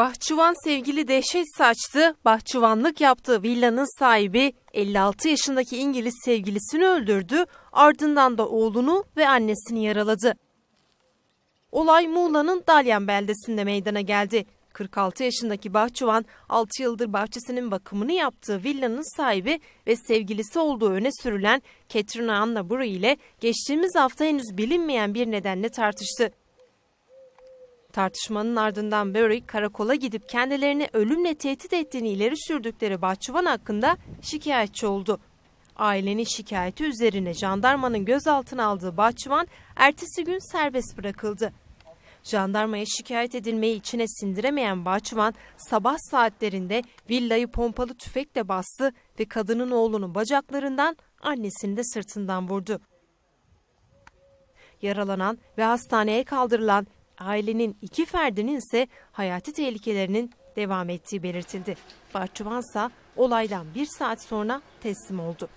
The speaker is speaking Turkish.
Bahçıvan sevgili dehşet saçtı, bahçıvanlık yaptığı villanın sahibi 56 yaşındaki İngiliz sevgilisini öldürdü, ardından da oğlunu ve annesini yaraladı. Olay Muğla'nın Dalyan beldesinde meydana geldi. 46 yaşındaki bahçıvan 6 yıldır bahçesinin bakımını yaptığı villanın sahibi ve sevgilisi olduğu öne sürülen Catherine Anna Burry ile geçtiğimiz hafta henüz bilinmeyen bir nedenle tartıştı. Tartışmanın ardından Burry karakola gidip kendilerini ölümle tehdit ettiğini ileri sürdükleri bahçıvan hakkında şikayetçi oldu. Ailenin şikayeti üzerine jandarmanın gözaltına aldığı bahçıvan ertesi gün serbest bırakıldı. Jandarmaya şikayet edilmeyi içine sindiremeyen bahçıvan sabah saatlerinde villayı pompalı tüfekle bastı ve kadının oğlunun bacaklarından annesini de sırtından vurdu. Yaralanan ve hastaneye kaldırılan ailenin iki ferdinin ise hayati tehlikelerinin devam ettiği belirtildi. Bahçıvansa olaydan bir saat sonra teslim oldu.